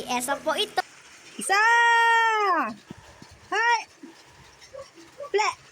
Tiesa po ito. Isa! Hay! Ple!